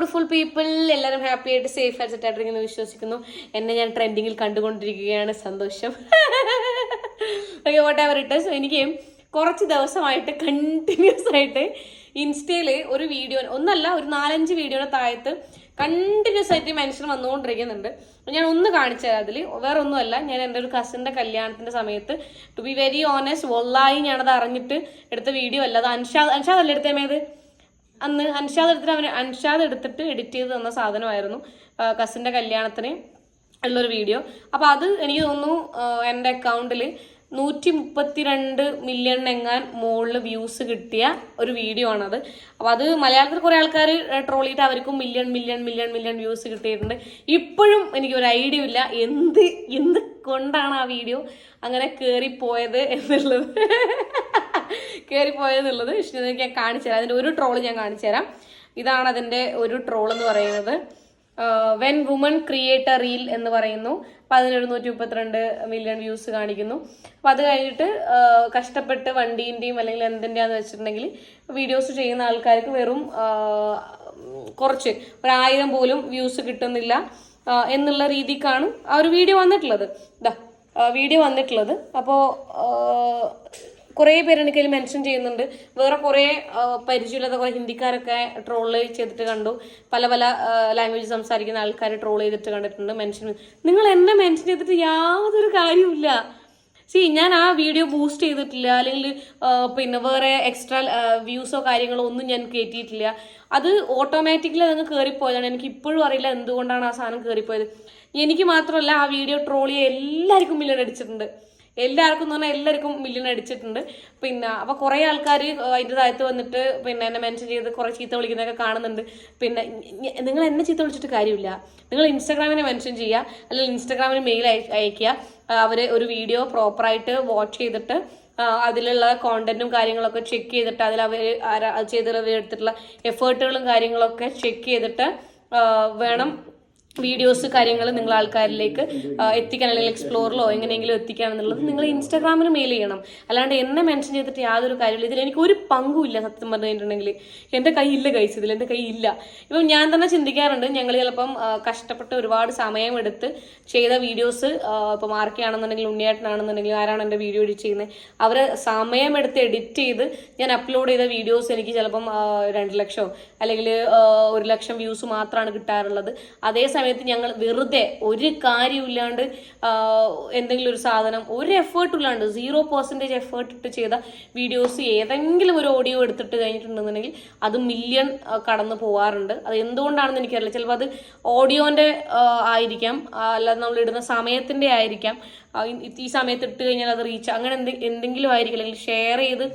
Beautiful people എല്ലാവരും happy ആയിട്ട് safe ആയിട്ട് സെറ്റായിട്ടിരിക്കുന്നു വിശ്വസിക്കുന്നു. എന്നെ ഞാൻ ട്രെൻഡിങ്ങിൽ കണ്ടുകൊണ്ടിരിക്കുകയാണ്. സന്തോഷം. ഓക്കെ വാട്ട് എവർ ഇട്ട് എനിക്ക് കുറച്ച് ദിവസമായിട്ട് കണ്ടിന്യൂസ് ആയിട്ട് ഇൻസ്റ്റയിൽ ഒരു വീഡിയോ ഒന്നല്ല ഒരു നാലഞ്ച് വീഡിയോയുടെ താഴത്ത് കണ്ടിന്യൂസ് ആയിട്ട് മെൻഷൻ വന്നുകൊണ്ടിരിക്കുന്നുണ്ട്. ഞാൻ ഒന്ന് കാണിച്ചു തരാം അതിൽ വേറെ ഒന്നുമല്ല ഞാൻ എന്റെ ഒരു കസിന്റെ കല്യാണത്തിന്റെ സമയത്ത് ടു ബി വെരി ഓണസ്റ്റ് വൊള്ളായി ഞാനത് അറിഞ്ഞിട്ട് എടുത്ത വീഡിയോ അല്ല. അത് അൻഷാദ് അൻഷാദ് അല്ലേ എടുത്തേമേത്? അന്ന് അൻഷാദ് എടുത്തിട്ട് അവന് അൻഷാദ് എടുത്തിട്ട് എഡിറ്റ് ചെയ്ത് തന്ന സാധനമായിരുന്നു കസിന്റെ കല്യാണത്തിന് ഉള്ളൊരു വീഡിയോ അപ്പോൾ അത് എനിക്ക് തോന്നുന്നു എന്റെ അക്കൗണ്ടിൽ നൂറ്റി മുപ്പത്തിരണ്ട് മില്യൺ എങ്ങാൻ മുകളിൽ വ്യൂസ് കിട്ടിയ ഒരു വീഡിയോ ആണത്. അപ്പോൾ അത് മലയാളത്തിൽ കുറേ ആൾക്കാർ ട്രോൾ ചെയ്തിട്ട് അവർക്കും million million million million views കിട്ടിയിട്ടുണ്ട്. ഇപ്പോഴും എനിക്ക് ഒരു ഐഡിയ ഇല്ല എന്ത് എന്ത് കൊണ്ടാണ് ആ വീഡിയോ അങ്ങനെ കയറിപ്പോയത് എന്നുള്ളത്. കയറിപ്പോയെന്നുള്ളത് വിഷ്ണു ഞാൻ കാണിച്ചു തരാം. അതിന്റെ ഒരു ട്രോൾ ഞാൻ കാണിച്ചു തരാം. ഇതാണ് അതിന്റെ ഒരു ട്രോൾ എന്ന് പറയുന്നത്. When woman create a reel എന്ന് പറയുന്നു. അപ്പം അതിനൊരു നൂറ്റി മുപ്പത്തിരണ്ട് മില്യൺ വ്യൂസ് കാണിക്കുന്നു. അപ്പം അത് കഴിഞ്ഞിട്ട് കഷ്ടപ്പെട്ട് വണ്ടീന്റെയും അല്ലെങ്കിൽ എന്തിന്റെയാന്ന് വെച്ചിട്ടുണ്ടെങ്കിൽ വീഡിയോസ് ചെയ്യുന്ന ആൾക്കാർക്ക് വെറും കുറച്ച് ഒരായിരം പോലും വ്യൂസ് കിട്ടുന്നില്ല എന്നുള്ള രീതിക്കാണ് ആ ഒരു വീഡിയോ വന്നിട്ടുള്ളത്. ഇതാ വീഡിയോ വന്നിട്ടുള്ളത്. അപ്പോൾ കുറേ പേര് എനിക്കതിൽ മെൻഷൻ ചെയ്യുന്നുണ്ട്. വേറെ കുറേ പരിചയമില്ലാത്ത കുറേ ഹിന്ദിക്കാരൊക്കെ ട്രോൾ ചെയ്തിട്ട് കണ്ടു. പല പല ലാംഗ്വേജ് സംസാരിക്കുന്ന ആൾക്കാർ ട്രോൾ ചെയ്തിട്ട് കണ്ടിട്ടുണ്ട് മെൻഷൻ നിങ്ങൾ എന്നെ മെൻഷൻ ചെയ്തിട്ട് യാതൊരു കാര്യമില്ല സി ഞാൻ ആ വീഡിയോ ബൂസ്റ്റ് ചെയ്തിട്ടില്ല. അല്ലെങ്കിൽ പിന്നെ വേറെ എക്സ്ട്രാ വ്യൂസോ കാര്യങ്ങളോ ഒന്നും ഞാൻ കയറ്റിയിട്ടില്ല അത് ഓട്ടോമാറ്റിക്കലി അതങ്ങ് കയറിപ്പോയതാണ് എനിക്ക് ഇപ്പോഴും അറിയില്ല എന്തുകൊണ്ടാണ് ആ സാധനം കയറിപ്പോയത് എനിക്ക് മാത്രമല്ല ആ വീഡിയോ ട്രോൾ ചെയ്യാൻ എല്ലാവർക്കും മില്യൺ എല്ലാവർക്കും എന്ന് പറഞ്ഞാൽ എല്ലാവർക്കും മില്യൺ അടിച്ചിട്ടുണ്ട്. പിന്നെ അപ്പോൾ കുറേ ആൾക്കാർ അതിന്റെ താഴത്ത് വന്നിട്ട് പിന്നെ എന്നെ മെൻഷൻ ചെയ്ത് കുറേ ചീത്ത വിളിക്കുന്നതൊക്കെ കാണുന്നുണ്ട്. പിന്നെ നിങ്ങൾ എന്നെ ചീത്ത വിളിച്ചിട്ട് കാര്യമില്ല. നിങ്ങൾ ഇൻസ്റ്റാഗ്രാമിനെ മെൻഷൻ ചെയ്യുക അല്ലെങ്കിൽ ഇൻസ്റ്റാഗ്രാമിന് മെയിൽ അയക്കുക അവർ ഒരു വീഡിയോ പ്രോപ്പറായിട്ട് വാച്ച് ചെയ്തിട്ട് അതിലുള്ള കോണ്ടന്റും കാര്യങ്ങളൊക്കെ ചെക്ക് ചെയ്തിട്ട് അതിൽ അവർ ചെയ്തിട്ടുള്ള എഫേർട്ടുകളും കാര്യങ്ങളൊക്കെ ചെക്ക് ചെയ്തിട്ട് വേണം വീഡിയോസ് കാര്യങ്ങൾ നിങ്ങൾ ആൾക്കാരിലേക്ക് എത്തിക്കാൻ അല്ലെങ്കിൽ എക്സ്പ്ലോറിലോ എങ്ങനെയെങ്കിലും എത്തിക്കാൻ എന്നുള്ളത് നിങ്ങൾ ഇൻസ്റ്റാഗ്രാമിന് മെയിൽ ചെയ്യണം. അല്ലാണ്ട് എന്നെ മെൻഷൻ ചെയ്തിട്ട് യാതൊരു കാര്യമില്ല. ഇതിൽ എനിക്ക് ഒരു പങ്കുമില്ല സത്യം പറഞ്ഞു കഴിഞ്ഞിട്ടുണ്ടെങ്കിൽ എന്റെ കയ്യില്ല കഴിച്ചു ഇതിൽ. എന്റെ കയ്യില്ല ഇപ്പം ഞാൻ തന്നെ ചിന്തിക്കാറുണ്ട് ഞങ്ങൾ ചിലപ്പം കഷ്ടപ്പെട്ട് ഒരുപാട് സമയമെടുത്ത് ചെയ്ത വീഡിയോസ് ഇപ്പം മാർക്കിയാണെന്നുണ്ടെങ്കിൽ ഉണ്ണിയേട്ടനാണെന്നുണ്ടെങ്കിൽ ആരാണ് എന്റെ വീഡിയോ എഡിറ്റ് ചെയ്യുന്നത് അവർ സമയമെടുത്ത് എഡിറ്റ് ചെയ്ത് ഞാൻ അപ്ലോഡ് ചെയ്ത വീഡിയോസ് എനിക്ക് ചിലപ്പം രണ്ട് ലക്ഷമോ അല്ലെങ്കിൽ ഒരു ലക്ഷം വ്യൂസ് മാത്രമാണ് കിട്ടാറുള്ളത്. അതേ സമയത്ത് ഞങ്ങൾ വെറുതെ ഒരു കാര്യമില്ലാണ്ട് എന്തെങ്കിലും ഒരു സാധനം ഒരു എഫേർട്ടും ഇല്ലാണ്ട് സീറോ പെർസെന്റേജ് എഫേർട്ട് ഇട്ട് ചെയ്ത വീഡിയോസ് ഏതെങ്കിലും ഒരു ഓഡിയോ എടുത്തിട്ട് കഴിഞ്ഞിട്ടുണ്ടെന്നുണ്ടെങ്കിൽ അത് മില്യൺ കടന്നു പോവാറുണ്ട്. അത് എന്തുകൊണ്ടാണെന്ന് എനിക്കറിയില്ല. ചിലപ്പോൾ അത് ഓഡിയോന്റെ ആയിരിക്കാം. അല്ലാതെ നമ്മൾ ഇടുന്ന സമയത്തിന്റെ ആയിരിക്കാം. ഈ സമയത്ത് ഇട്ട് കഴിഞ്ഞാൽ അത് റീച്ച് അങ്ങനെ എന്തെങ്കിലും ആയിരിക്കും. അല്ലെങ്കിൽ ഷെയർ ചെയ്ത്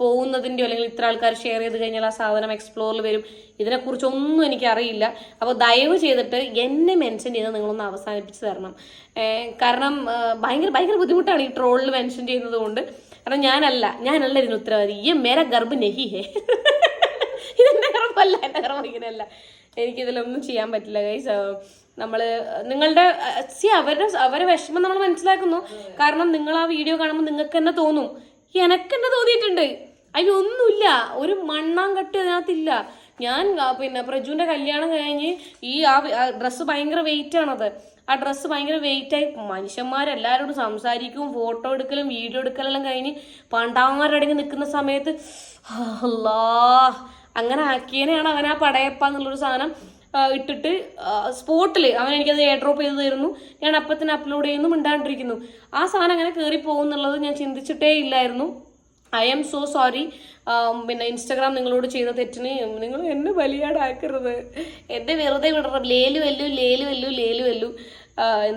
പോകുന്നതിന്റെയോ അല്ലെങ്കിൽ ഇത്ര ആൾക്കാർ ഷെയർ ചെയ്ത് കഴിഞ്ഞാൽ ആ സാധനം എക്സ്പ്ലോറിൽ വരും. ഇതിനെക്കുറിച്ചൊന്നും എനിക്കറിയില്ല. അപ്പോൾ ദയവ് ചെയ്തിട്ട് എന്നെ മെൻഷൻ ചെയ്ത് നിങ്ങളൊന്ന് അവസാനിപ്പിച്ച് തരണം. കാരണം ഭയങ്കര ഭയങ്കര ബുദ്ധിമുട്ടാണ് ഈ ട്രോളിൽ മെൻഷൻ ചെയ്യുന്നത് കൊണ്ട്. കാരണം ഞാനല്ല ഞാനല്ല ഇതിന് ഉത്തരവാദി. ഈ മേര ഗർഭ് നെഹി ഹേ. ഇതെന്റെ ഗർഭമല്ല എന്റെ ഗർഭം ഇങ്ങനെയല്ല. എനിക്കിതിലൊന്നും ചെയ്യാൻ പറ്റില്ല ഗൈസ് നമ്മൾ നിങ്ങളുടെ സി അവരുടെ അവരെ വിഷമം നമ്മൾ മനസ്സിലാക്കുന്നു. കാരണം നിങ്ങൾ ആ വീഡിയോ കാണുമ്പോൾ നിങ്ങൾക്ക് തന്നെ തോന്നും. എനക്ക് തന്നെ തോന്നിയിട്ടുണ്ട് അതിലൊന്നുമില്ല ഒരു മണ്ണാങ്കട്ടി അതിനകത്തില്ല. ഞാൻ പിന്നെ പ്രജുവിന്റെ കല്യാണം കഴിഞ്ഞ് ഈ ആ ഡ്രസ്സ് ഭയങ്കര വെയിറ്റ് ആണത്. ആ ഡ്രസ്സ് ഭയങ്കര വെയിറ്റ് ആയി. മനുഷ്യന്മാരെല്ലാവരോടും സംസാരിക്കും ഫോട്ടോ എടുക്കലും വീഡിയോ എടുക്കലെല്ലാം കഴിഞ്ഞ് പാണ്ഡാവന്മാരടങ്ങി നിൽക്കുന്ന സമയത്ത് അല്ലാ അങ്ങനെ ആക്കിയനെയാണ് അവൻ ആ പടയപ്പ എന്നുള്ളൊരു സാധനം. ഇട്ടിട്ട് സ്പോട്ടിൽ അവൻ എനിക്കത് എയർ ഡ്രോപ്പ് ചെയ്ത് തരുന്നു. ഞാൻ അപ്പത്തിന് അപ്ലോഡ് ചെയ്യുന്നു മിണ്ടാണ്ടിരിക്കുന്നു. ആ സാധനം അങ്ങനെ കയറി പോകുന്നുള്ളത് ഞാൻ ചിന്തിച്ചിട്ടേ ഇല്ലായിരുന്നു. ഐ എം സോ സോറി പിന്നെ ഇൻസ്റ്റാഗ്രാം നിങ്ങളോട് ചെയ്ത തെറ്റിന് നിങ്ങൾ എന്നെ ബലിയാടാക്കരുത്. എന്നെ വെറുതെ വിടണം ലേലു വല്ലു ലേലു വല്ലു ലേലു വല്ലു.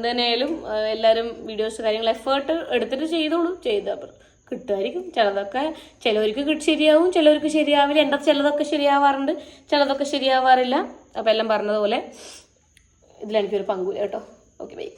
തന്നെയായാലും എല്ലാവരും വീഡിയോസ് കാര്യങ്ങൾ എഫേർട്ട് എടുത്തിട്ട് ചെയ്തോളൂ. ചെയ്ത കിട്ടുമായിരിക്കും. ചിലതൊക്കെ ചിലവർക്ക് ശരിയാവും ചിലവർക്ക് ശരിയാവില്ല. എന്റെ ചിലതൊക്കെ ശരിയാവാറുണ്ട് ചിലതൊക്കെ ശരിയാവാറില്ല. അപ്പോൾ എല്ലാം പറഞ്ഞതുപോലെ ഇതിലെനിക്കൊരു പങ്കുമില്ല കേട്ടോ. Okay bye